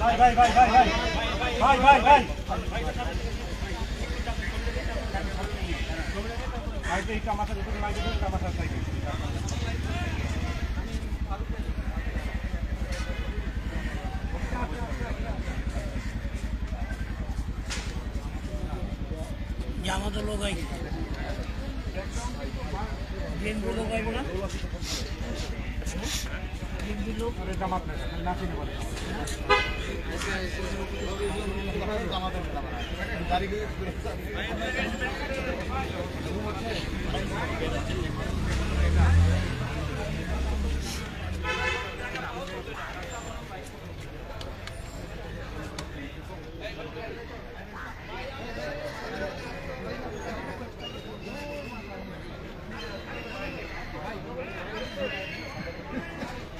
ভাই ভাই ভাই ভাই ভাই ভাই ভাই ভাই লোক আইছে বিএনপি লোক জামাত নাচি নেব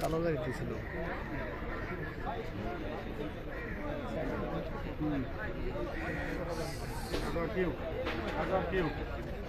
কালো গাড়িতে ছিল। আদর কিউ? আদর কিউ?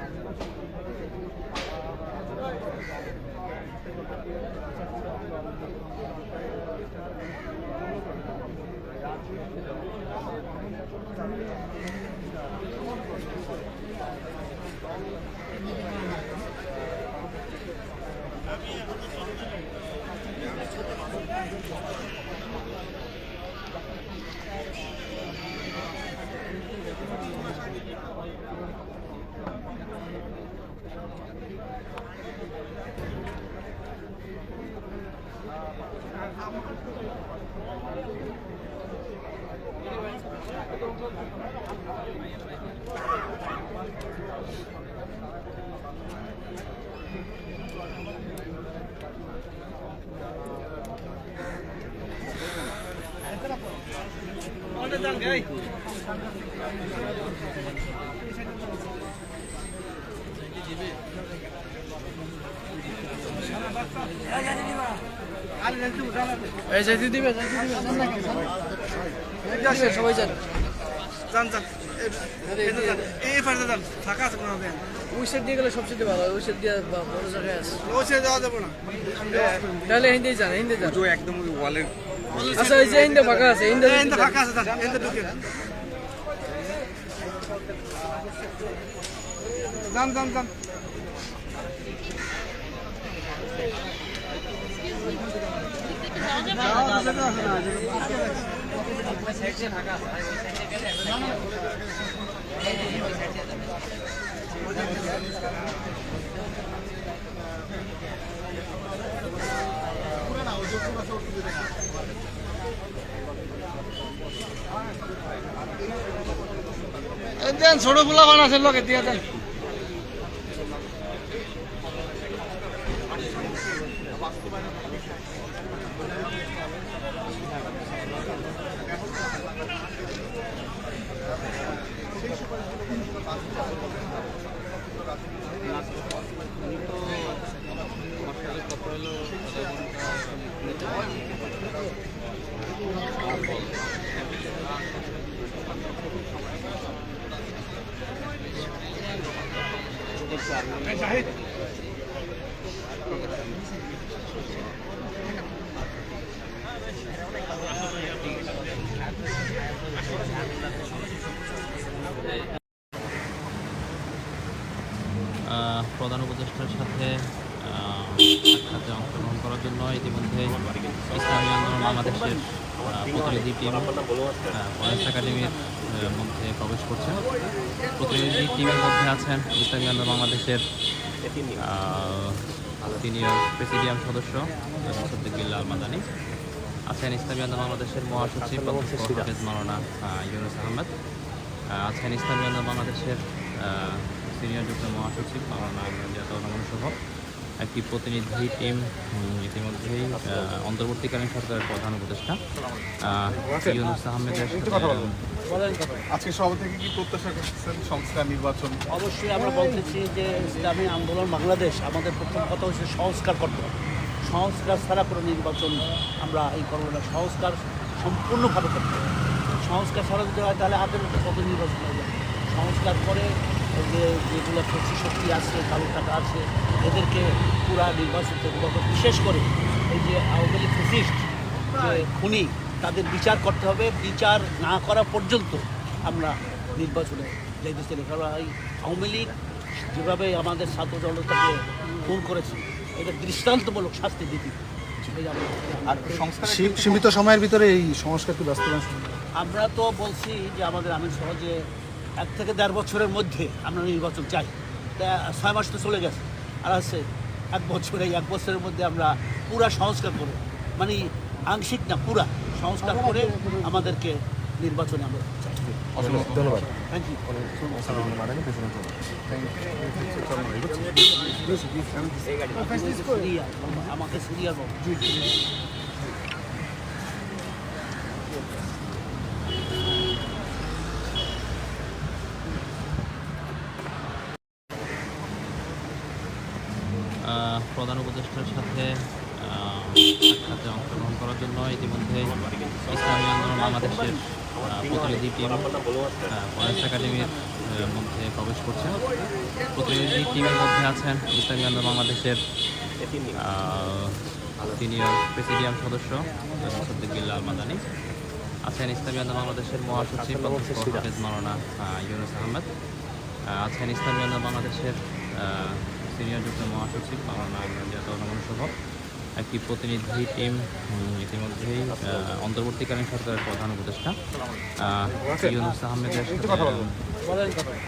Thank you. এই যাইতে দিবে যাইতে দিবে সবাই যান। যান যান। এই পাশে যান ফাঁকা আছে কোনো দেন ওই সাইড দিয়ে গেলে সবচেয়ে ভালো ওই সাইড দিয়ে বড় জায়গায় আছে। ওই সাইডে যাওয়া যাবে না। তাহলে হিন্দি যান হিন্দি যান। তো একদম ওই ওয়ালের আচ্ছা ওই যে হিন্দি ফাঁকা আছে হিন্দি এই এনতে ফাঁকা আছে যান এনতে ঢুকে যান। যান যান এই দেন ছোট ফুলা বানাছে লোকে দিয়ে দেন। প্রধান উপদেষ্টার সাথে আহ, অংশগ্রহণ করার জন্য ইতিমধ্যে ইসলামী আন্দোলন বাংলাদেশের প্রতিনিধি টিম ফরেস্ট একাডেমির মধ্যে প্রবেশ করছেন প্রতিনিধি টিমের মধ্যে আছেন ইসলামী আন্দোলন বাংলাদেশের সিনিয়র প্রেসিডিয়াম সদস্য সদ্দিকুল্লাহ আল মাদানী। আছেন ইসলামী আন্দোলন বাংলাদেশের মহাসচিব হাফেজ মাওলানা ইউনুস আহমেদ। আছেন ইসলামী আন্দোলন বাংলাদেশের সিনিয়র যুগ্ম মহাসচিব জাতীয় সহ। একটি প্রতিনিধি টিম ইতিমধ্যেই অন্তর্বর্তীকালীন সরকারের প্রধান উপদেষ্টা ইউনুস আহমেদের সাথে, আজকে সভা থেকে কি প্রত্যাশা করছেন সংস্কার নির্বাচন? অবশ্যই আমরা বলতেছি যে ইসলামী আন্দোলন বাংলাদেশ আমাদের প্রথম কথা হচ্ছে সংস্কার করতে হবে। সংস্কার ছাড়া কোনো নির্বাচন আমরা এই করব না। সংস্কার সম্পূর্ণভাবে করতে হবে। সংস্কার ছাড়া যদি হয় তাহলে আগের কত নির্বাচন হয়ে যাবে? সংস্কার করে যে যেগুলো কৃষি শক্তি আছে কালো টাকা আছে এদেরকে পুরা নির্বাচন থেকে বলতে- বিশেষ করে এই যে আওয়ামী লীগ ফেসিস্ট খুনি তাদের বিচার করতে হবে। বিচার না করা পর্যন্ত আমরা নির্বাচনে যাইতে চাই না। কারণ এই আওয়ামী লীগ যেভাবে আমাদের ছাত্র জনতাকে খুন করেছে এটা দৃষ্টান্তমূলক শাস্তি দিতে আর সংস্কার সীমিত সময়ের ভিতরে এই সংস্কারটি বাস্তবায়ন আমরা তো বলছি যে আমাদের আমি সহজে এক থেকে দেড় বছরের মধ্যে আমরা নির্বাচন চাই। তা ছয় মাস তো চলে গেছে। আর আছে এক বছর এই এক বছরের মধ্যে আমরা পুরা সংস্কার করে মানে আংশিক না পুরা সংস্কার করে আমাদেরকে নির্বাচনে আমরা চাই। ধন্যবাদ। থ্যাংক ইউ আমাকে সিরিয়াল প্রধান উপদেষ্টার সাথে সাক্ষাতে অংশগ্রহণ করার জন্য ইতিমধ্যে ইসলামী আন্দোলন বাংলাদেশের প্রতিনিধি টিম ফরেস্ট একাডেমির মধ্যে প্রবেশ করছেন প্রতিনিধি টিমের মধ্যে আছেন ইসলামী আন্দোলন বাংলাদেশের সিনিয়র প্রেসিডিয়াম সদস্য সদ্দিকুল্লাহ আল মাদানী। আছেন ইসলামী আন্দোলন বাংলাদেশের মহাসচিব মাওলানা ইউনুস আহমেদ। আছেন ইসলামী আন্দোলন বাংলাদেশের সিনিয়র যুগ্ম মহাসচিব মাওলানা জাতীয় রহমান সহ একটি প্রতিনিধি টিম ইতিমধ্যেই অন্তর্বর্তীকালীন সরকারের প্রধান উপদেষ্টা ইউনুস আহমেদের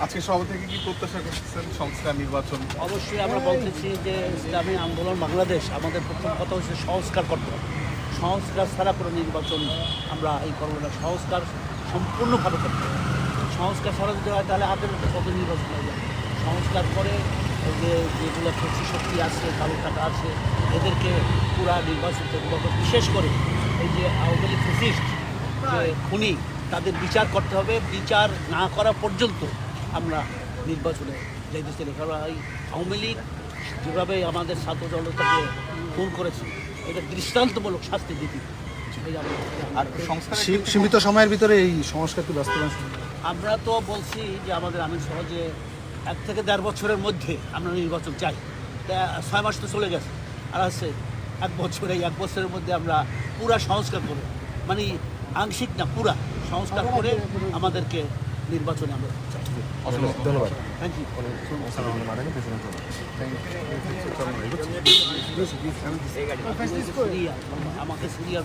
আজকে সভা থেকে কি প্রত্যাশা করছেন সংস্কার নির্বাচন? অবশ্যই আমরা বলতেছি যে ইসলামী আন্দোলন বাংলাদেশ আমাদের প্রথম কথা হচ্ছে সংস্কার করতে হবে। সংস্কার ছাড়া কোনো নির্বাচন আমরা এই করব না। সংস্কার সম্পূর্ণভাবে করতে হবে। সংস্কার ছাড়া যদি হয় তাহলে আগের কত নির্বাচন হয়ে যাবে সংস্কার করে এই যে যেগুলো কৃষি শক্তি আছে কালো টাকা আছে এদেরকে পুরা নির্বাচন থেকে বলতে হবে। বিশেষ করে এই যে আওয়ামী লীগ ফেসিস্ট খুনি তাদের বিচার করতে হবে বিচার না করা পর্যন্ত আমরা নির্বাচনে যাইতে চাই না। কারণ এই আওয়ামী লীগ যেভাবে আমাদের ছাত্র জনতাকে খুন করেছে এটা দৃষ্টান্তমূলক শাস্তি দিতে। আর সীমিত সময়ের ভিতরে এই সংস্কারটি বাস্তবায়ন আমরা তো বলছি যে আমাদের আমি সহজে এক থেকে দেড় বছরের মধ্যে আমরা নির্বাচন চাই। তা ছয় মাস তো চলে গেছে। আর আছে এক বছর এই এক বছরের মধ্যে আমরা পুরা সংস্কার করে মানে আংশিক না পুরা সংস্কার করে আমাদেরকে নির্বাচনে আমরা চাই। ধন্যবাদ। থ্যাংক ইউ আমাকে সিরিয়ার